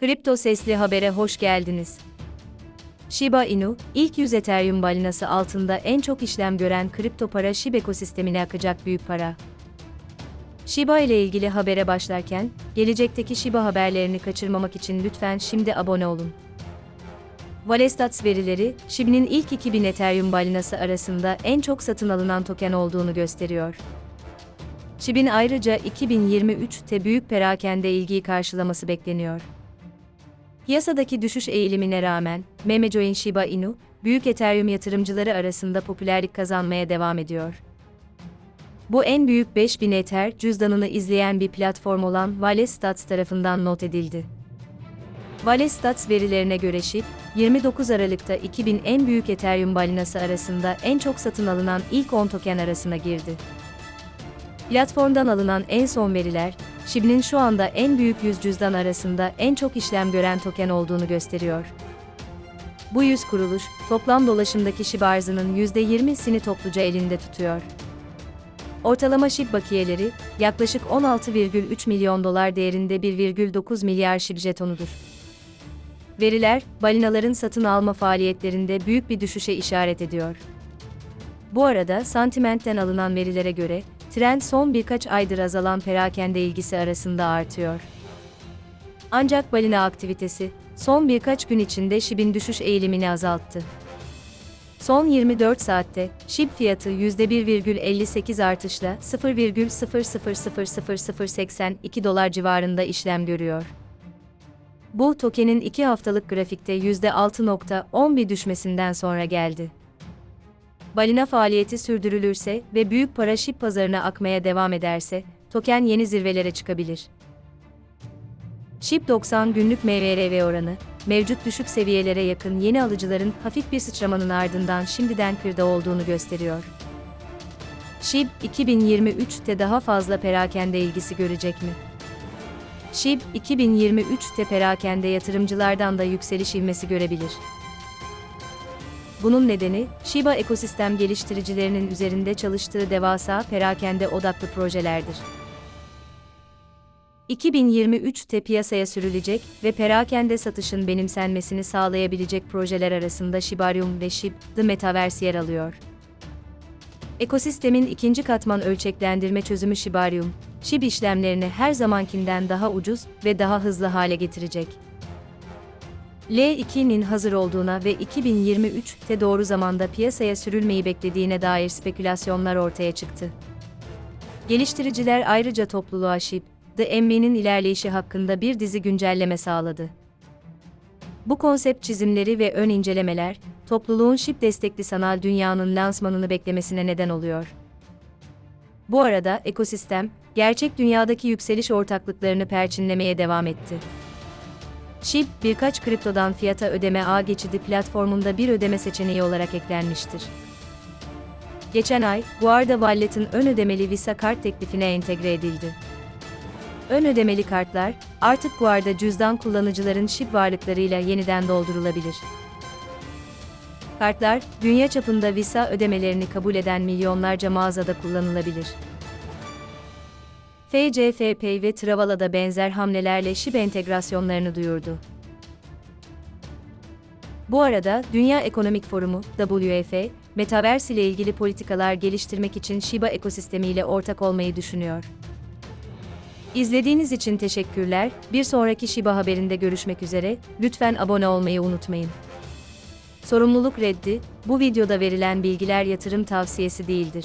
Kripto Sesli Haber'e hoş geldiniz. Shiba Inu, ilk 100 Ethereum balinası altında en çok işlem gören kripto para SHIB ekosistemine akacak büyük para. Shiba ile ilgili habere başlarken, gelecekteki Shiba haberlerini kaçırmamak için lütfen şimdi abone olun. Valestats verileri, SHIB'nin ilk 2000 Ethereum balinası arasında en çok satın alınan token olduğunu gösteriyor. SHIB'in ayrıca 2023'te büyük perakende ilgiyi karşılaması bekleniyor. Piyasadaki düşüş eğilimine rağmen, Memecoin Shiba Inu, büyük Ethereum yatırımcıları arasında popülerlik kazanmaya devam ediyor. Bu en büyük 5000 Ether cüzdanını izleyen bir platform olan Valestats tarafından not edildi. Valestats verilerine göre SHIB, 29 Aralık'ta 2000 en büyük Ethereum balinası arasında en çok satın alınan ilk 10 token arasına girdi. Platformdan alınan en son veriler, SHIB'nin şu anda en büyük 100 cüzdan arasında en çok işlem gören token olduğunu gösteriyor. Bu 100 kuruluş, toplam dolaşımdaki SHIB arzının %20'sini topluca elinde tutuyor. Ortalama SHIB bakiyeleri, yaklaşık 16,3 milyon dolar değerinde 1,9 milyar SHIB jetonudur. Veriler, balinaların satın alma faaliyetlerinde büyük bir düşüşe işaret ediyor. Bu arada Sentiment'ten alınan verilere göre, trend son birkaç aydır azalan perakende ilgisi arasında artıyor. Ancak balina aktivitesi, son birkaç gün içinde SHIB'in düşüş eğilimini azalttı. Son 24 saatte, SHIB fiyatı %1,58 artışla 0,000082 dolar civarında işlem görüyor. Bu tokenin 2 haftalık grafikte %6.10 bir düşmesinden sonra geldi balina faaliyeti sürdürülürse ve büyük para şip pazarına akmaya devam ederse, token yeni zirvelere çıkabilir. SHIB 90 günlük MVRV oranı, mevcut düşük seviyelere yakın yeni alıcıların hafif bir sıçramanın ardından şimdiden kırda olduğunu gösteriyor. SHIB, 2023'te daha fazla perakende ilgisi görecek mi? SHIB, 2023'te perakende yatırımcılardan da yükseliş ivmesi görebilir. Bunun nedeni, Shiba ekosistem geliştiricilerinin üzerinde çalıştığı devasa perakende odaklı projelerdir. 2023'te piyasaya sürülecek ve perakende satışın benimsenmesini sağlayabilecek projeler arasında Shibarium ve Shib, The Metaverse yer alıyor. Ekosistemin ikinci katman ölçeklendirme çözümü Shibarium, Shib işlemlerini her zamankinden daha ucuz ve daha hızlı hale getirecek. L2'nin hazır olduğuna ve 2023'te doğru zamanda piyasaya sürülmeyi beklediğine dair spekülasyonlar ortaya çıktı. Geliştiriciler ayrıca topluluğa SHIB, The MV'nin ilerleyişi hakkında bir dizi güncelleme sağladı. Bu konsept çizimleri ve ön incelemeler, topluluğun SHIB destekli sanal dünyanın lansmanını beklemesine neden oluyor. Bu arada ekosistem, gerçek dünyadaki yükseliş ortaklıklarını perçinlemeye devam etti. SHIB, birkaç kriptodan fiyata ödeme ağ geçidi platformunda bir ödeme seçeneği olarak eklenmiştir. Geçen ay, Guarda Wallet'in ön ödemeli Visa kart teklifine entegre edildi. Ön ödemeli kartlar, artık Guarda cüzdan kullanıcıların SHIB varlıklarıyla yeniden doldurulabilir. Kartlar, dünya çapında Visa ödemelerini kabul eden milyonlarca mağazada kullanılabilir. FCFP ve Travala'da benzer hamlelerle SHIB entegrasyonlarını duyurdu. Bu arada Dünya Ekonomik Forumu WEF, Metaverse ile ilgili politikalar geliştirmek için Shiba ekosistemiyle ortak olmayı düşünüyor. İzlediğiniz için teşekkürler. Bir sonraki Shiba haberinde görüşmek üzere. Lütfen abone olmayı unutmayın. Sorumluluk reddi, bu videoda verilen bilgiler yatırım tavsiyesi değildir.